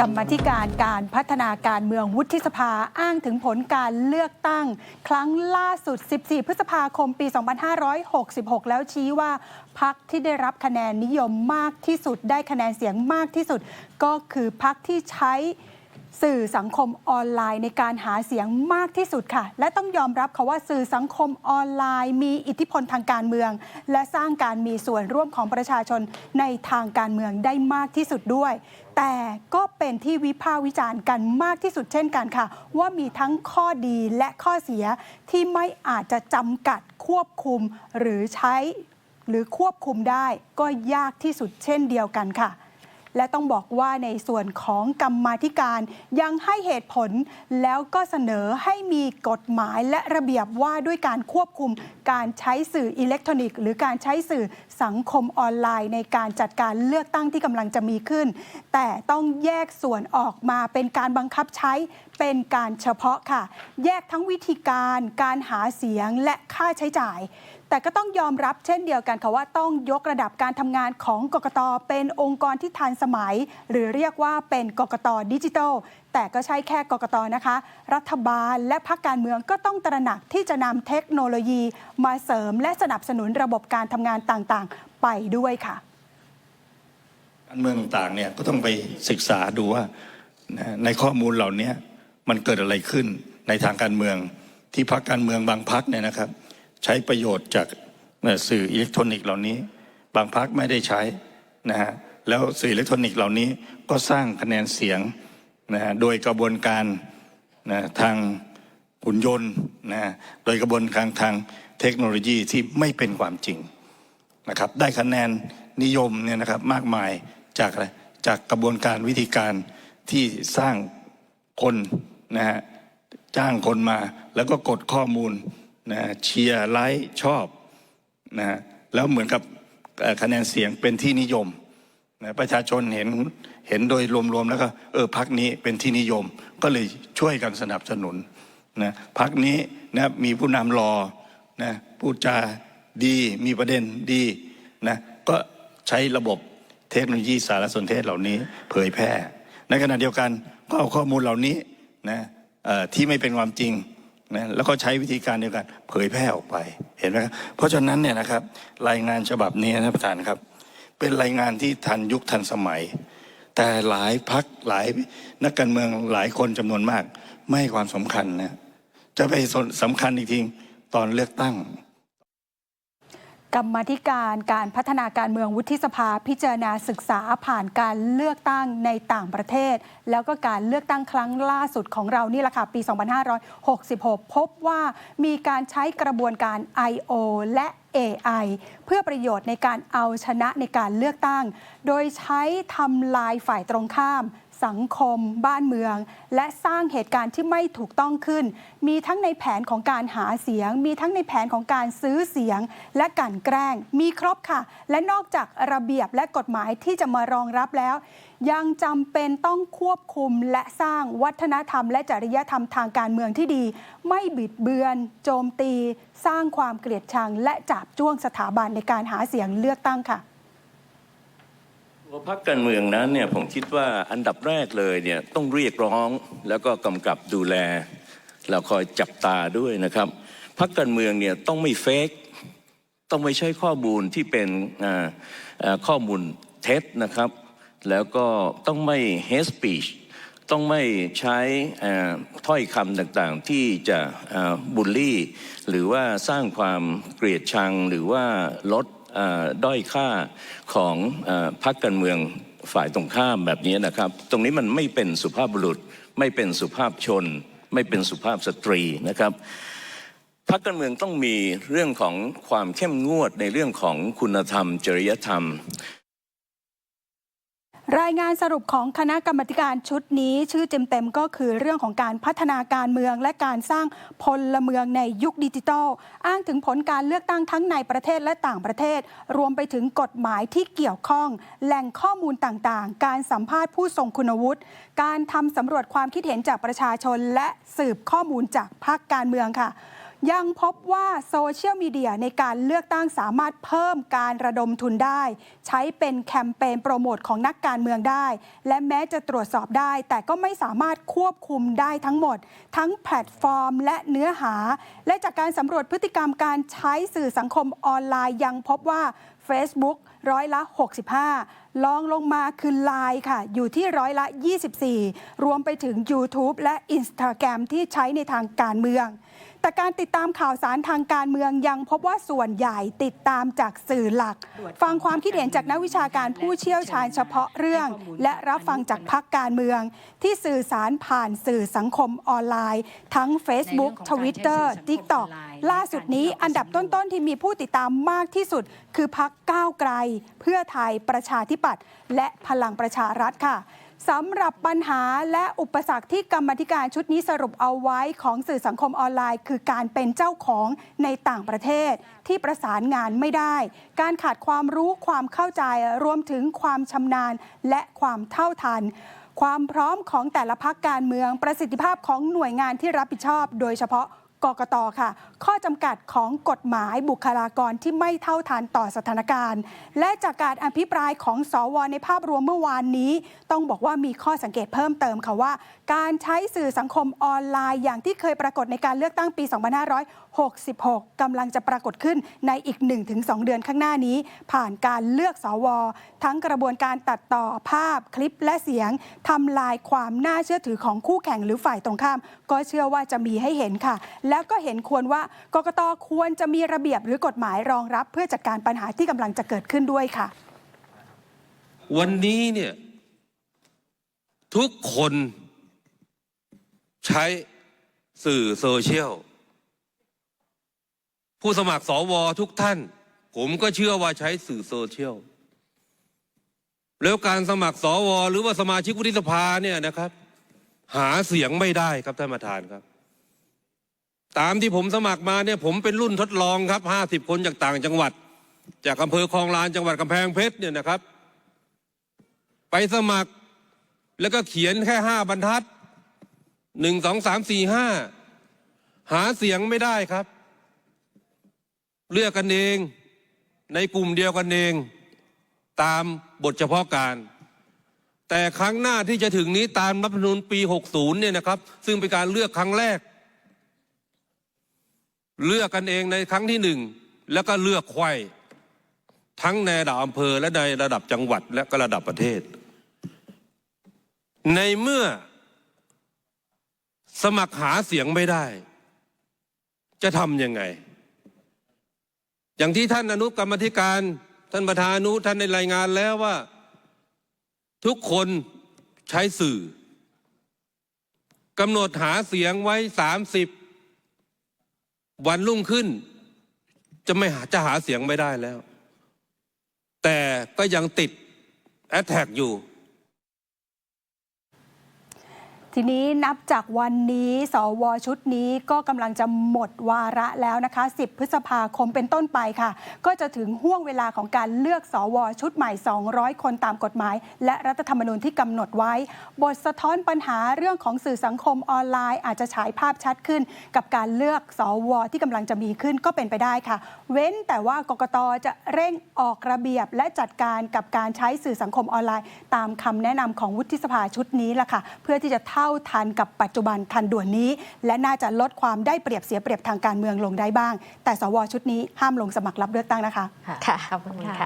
กรรมธิการการพัฒนาการเมืองวุฒิสภาอ้างถึงผลการเลือกตั้ง ครั้งล่าสุด 14 พฤษภาคมปี 2566 แล้วชี้ว่าพักที่ได้รับคะแนนนิยมมากที่สุดได้คะแนนเสียงมากที่สุด ก็คือพักที่ใช้ สื่อสังคมออนไลน์ในการหาเสียงมากที่สุดค่ะ และต้องยอมรับค่ะว่าสื่อสังคมออนไลน์ มีอิทธิพลทางการเมือง และสร้างการมีส่วนร่วมของประชาชนในทางการเมืองได้มากที่สุดด้วย แต่ก็เป็นที่วิพากษ์วิจารณ์กันมากที่สุดเช่นกันค่ะ ว่ามีทั้งข้อดีและข้อเสียที่ไม่อาจจะจำกัดควบคุมหรือใช้ หรือควบคุมได้ก็ยากที่สุดเช่นเดียวกันค่ะ และต้องบอกว่าในส่วนของกรรมาธิการยังให้เหตุผล แล้วก็เสนอให้มีกฎหมายและระเบียบว่าด้วยการควบคุมการใช้สื่ออิเล็กทรอนิกส์ หรือการใช้สื่อสังคมออนไลน์ ในการจัดการเลือกตั้งที่กำลังจะมีขึ้น แต่ต้องแยกส่วนออกมาเป็นการบังคับใช้เป็นการเฉพาะค่ะ แยกทั้งวิธีการการหาเสียงและค่าใช้จ่ายแต่ก็ต้องยอมรับเช่นเดียวกันค่ะว่าต้องยกระดับการทำงานของกกตเป็นองค์กรที่ทันสมัย หรือเรียกว่าเป็นกกตดิจิทัลแต่ก็ใช่แค่กกตนะคะ รัฐบาลและพรรคการเมืองก็ต้องตระหนักที่จะนำเทคโนโลยีมาเสริมและสนับสนุนระบบการทำงานต่างๆ ไปด้วยค่ะ การเมืองต่างๆเนี่ยก็ต้องไปศึกษาดูว่าในข้อมูลเหล่านี้มันเกิดอะไรขึ้นในทางการเมืองที่พรรคการเมืองบางพรรคเนี่ยนะครับ ใช้ประโยชน์จากสื่ออิเล็กทรอนิกส์เหล่านี้ บางพรรคไม่ได้ใช้นะฮะ แล้วสื่ออิเล็กทรอนิกส์เหล่านี้ก็สร้างคะแนนเสียงนะฮะโดยกระบวนการนะทางหุ่นยนต์นะฮะโดยกระบวนการทางเทคโนโลยีที่ไม่เป็นความจริงนะครับ ได้คะแนนนิยมเนี่ยนะครับมากมายจากอะไรจากกระบวนการวิธีการที่สร้างคนนะฮะจ้างคนมา แล้วก็กดข้อมูลนะฮะเชียร์ไลค์ชอบนะฮะแล้วเหมือนกับคะแนนเสียงเป็นที่นิยม ประชาชนเห็นเห็นโดยรวมๆแล้วก็เออพักนี้เป็นที่นิยมก็เลยช่วยกันสนับสนุนนะพักนี้นะมีผู้นำรอนะพูดจาดีมีประเด็นดีนะก็ใช้ระบบเทคโนโลยีสารสนเทศเหล่านี้เผยแพร่ ในขณะเดียวกันก็เอาข้อมูลเหล่านี้นะที่ไม่เป็นความจริงนะแล้วก็ใช้วิธีการเดียวกันเผยแพร่ออกไปเห็นไหมครับเพราะฉะนั้นเนี่ยนะครับรายงานฉบับนี้นะท่านประธานครับ เป็นรายงานที่ทันยุคทันสมัย แต่หลายพักหลายนักการเมืองหลายคนจำนวนมาก ไม่ให้ความสำคัญนะจะไปสำคัญอีกทีตอนเลือกตั้ง กรรมธิการการพัฒนาการเมืองวุฒิสภาพิจารณาศึกษาผ่านการเลือกตั้งในต่างประเทศ แล้วก็การเลือกตั้งครั้งล่าสุดของเรานี่แหละค่ะ ปี 2566 พบว่ามีการใช้กระบวนการ I.O. และ AI เพื่อประโยชน์ในการเอาชนะในการเลือกตั้ง โดยใช้ทำลายฝ่ายตรงข้าม สังคม บ้านเมือง และสร้างเหตุการณ์ที่ไม่ถูกต้องขึ้น มีทั้งในแผนของการหาเสียง มีทั้งในแผนของการซื้อเสียง และการแกล้ง มีครบค่ะ และนอกจากระเบียบและกฎหมายที่จะมารองรับแล้ว ยังจำเป็นต้องควบคุมและสร้างวัฒนธรรม และจริยธรรมทางการเมืองที่ดี ไม่บิดเบือน โจมตี สร้างความเกลียดชัง และจับจ้วงสถาบันในการหาเสียงเลือกตั้งค่ะ ตัวพรรคการเมืองนั้นเนี่ยผมคิดว่าอันดับแรกเลยเนี่ยต้องเรียกร้องแล้วก็กำกับดูแลแล้วคอยจับตาด้วยนะครับพรรคการเมืองเนี่ยต้องไม่เฟกต้องไม่ใช้ข้อมูลที่เป็นข้อมูลเท็จนะครับ แล้วก็ต้องไม่ hate speech ต้องไม่ใช้ถ้อยคำต่างๆ ที่จะบูลลี่ หรือว่าสร้างความเกลียดชังหรือว่าลด ด้อยค่าของอพรรคการเมืองฝ่ายตรงข้ามแบบนี้นะครับ ตรงนี้มันไม่เป็นสุภาพบุรุษ ไม่เป็นสุภาพชน ไม่เป็นสุภาพสตรีนะครับพรรคการเมืองต้องมีเรื่องของความเข้มงวดในเรื่องของคุณธรรม จริยธรรม รายงานสรุปของคณะกรรมการชุดนี้ ชื่อเต็มๆก็คือเรื่องของการพัฒนาการเมืองและการสร้างพลเมืองในยุคดิจิทัล อ้างถึงผลการเลือกตั้งทั้งในประเทศและต่างประเทศ รวมไปถึงกฎหมายที่เกี่ยวข้อง แหล่งข้อมูลต่างๆ การสัมภาษณ์ผู้ทรงคุณวุฒิการทำสำรวจความคิดเห็นจากประชาชน และสืบข้อมูลจากภาคการเมืองค่ะ ยังพบว่าโซเชียลมีเดียในการเลือกตั้งสามารถเพิ่มการระดมทุนได้ ใช้เป็นแคมเปญโปรโมทของนักการเมืองได้ และแม้จะตรวจสอบได้ แต่ก็ไม่สามารถควบคุมได้ทั้งหมด ทั้งแพลตฟอร์มและเนื้อหา และจากการสำรวจพฤติกรรมการใช้สื่อสังคมออนไลน์ยังพบว่า Facebook ร้อยละ 65 ลองลงมาคือ Line ค่ะ อยู่ที่ร้อยละ 24 รวมไปถึง YouTube และ Instagram ที่ใช้ในทางการเมือง แต่การติดตามข่าวสารทางการเมืองยังพบว่าส่วนใหญ่ติดตามจากสื่อหลัก ฟังความคิดเห็นจากนักวิชาการผู้เชี่ยวชาญเฉพาะเรื่อง และรับฟังจากพักการเมือง ที่สื่อสารผ่านสื่อสังคมออนไลน์ ทั้ง Facebook ในเรื่องของการใช้ Twitter สื่อสังคม TikTok ออนไลน์ล่าสุดนี้อันดับต้นๆที่มีผู้ติดตามมากที่สุด คือพักก้าวไกลเพื่อไทยประชาธิปัตย์และพลังประชารัฐค่ะสำหรับปัญหาและอุปสรรคที่กรรมธิการชุดนี้สรุปเอาไว้ของสื่อสังคมออนไลน์ คือการเป็นเจ้าของในต่างประเทศที่ประสานงานไม่ได้ การขาดความรู้ความเข้าใจรวมถึงความชำนาญและความเท่าทัน ความพร้อมของแต่ละพักการเมืองประสิทธิภาพของหน่วยงานที่รับผิดชอบ โดยเฉพาะ กกตค่ะ ข้อจำกัดของกฎหมายบุคลากรที่ไม่เท่าทันต่อสถานการณ์ และจากการอภิปรายของสวในภาพรวมเมื่อวานนี้ ต้องบอกว่ามีข้อสังเกตเพิ่มเติมค่ะว่า การใช้สื่อสังคมออนไลน์อย่างที่เคยปรากฏในการเลือกตั้งปี 66กำลังจะปรากฏขึ้นในอีก 1-2 เดือนข้างหน้านี้ ผ่านการเลือกสว ทั้งกระบวนการตัดต่อภาพคลิปและเสียงทำลายความน่าเชื่อถือของคู่แข่งหรือฝ่ายตรงข้าม ก็เชื่อว่าจะมีให้เห็นค่ะ แล้วก็เห็นควรว่ากกตควรจะมีระเบียบหรือกฎหมายรองรับ เพื่อจัดการปัญหาที่กำลังจะเกิดขึ้นด้วยค่ะ วันนี้เนี่ยทุกคนใช้สื่อโซเชียล ผู้สมัครสวทุกท่าน ผมก็เชื่อว่าใช้สื่อโซเชียลแล้วการสมัครสวหรือว่าสมาชิกวุฒิสภาเนี่ยนะครับ หาเสียงไม่ได้ครับท่านประธานครับ ตามที่ผมสมัครมาเนี่ย ผมเป็นรุ่นทดลองครับห้าสิบคนจากต่างจังหวัด จากอำเภอคลองลานจังหวัดกำแพงเพชรเนี่ยนะครับ ไปสมัครแล้วก็เขียนแค่ห้าบรรทัดหนึ่งสองสามสี่ห้าหาเสียงไม่ได้ครับ เลือกกันเอง ในกลุ่มเดียวกันเอง ตามบทเฉพาะการ แต่ครั้งหน้าที่จะถึงนี้ตามรัฐธรรมนูญปี 60 เนี่ยนะครับ ซึ่งเป็นการเลือกครั้งแรก เลือกกันเองในครั้งที่หนึ่งแล้วก็เลือกไขว้ทั้งในระดับอำเภอและในระดับจังหวัดและก็ระดับประเทศ ในเมื่อสมัครหาเสียงไม่ได้ จะทำยังไง อย่างที่ท่านอนุกรรมธิการ ท่านประธานอนุท่านในรายงานแล้วว่า ทุกคนใช้สื่อกำหนดหาเสียงไว้สามสิบวันรุ่งขึ้น จะไม่หาจะหาเสียงไม่ได้แล้ว แต่ก็ยังติดแอ t แทกอยู่ ทีนี้นับจากวันนี้ สวชุดนี้ก็กำลังจะหมดวาระแล้วนะคะ 10 พฤษภาคมเป็นต้นไปค่ะ ก็จะถึงห่วงเวลาของการเลือกสวชุดใหม่ 200 คนตามกฎหมาย และรัฐธรรมนูญที่กำหนดไว้ บทสะท้อนปัญหาเรื่องของสื่อสังคมออนไลน์ อาจจะฉายภาพชัดขึ้น กับการเลือกสวที่กำลังจะมีขึ้นก็เป็นไปได้ค่ะ เว้นแต่ว่ากกตจะเร่งออกระเบียบและจัดการกับการใช้สื่อสังคมออนไลน์ ตามคำแนะนำของวุฒิสภาชุดนี้ล่ะค่ะ เพื่อที่จะเท่าทันกับปัจจุบันทันด่วนนี้ และน่าจะลดความได้เปรียบเสียเปรียบทางการเมืองลงได้บ้าง แต่สวชุดนี้ห้ามลงสมัครรับเลือกตั้งนะคะ ค่ะขอบคุณค่ะ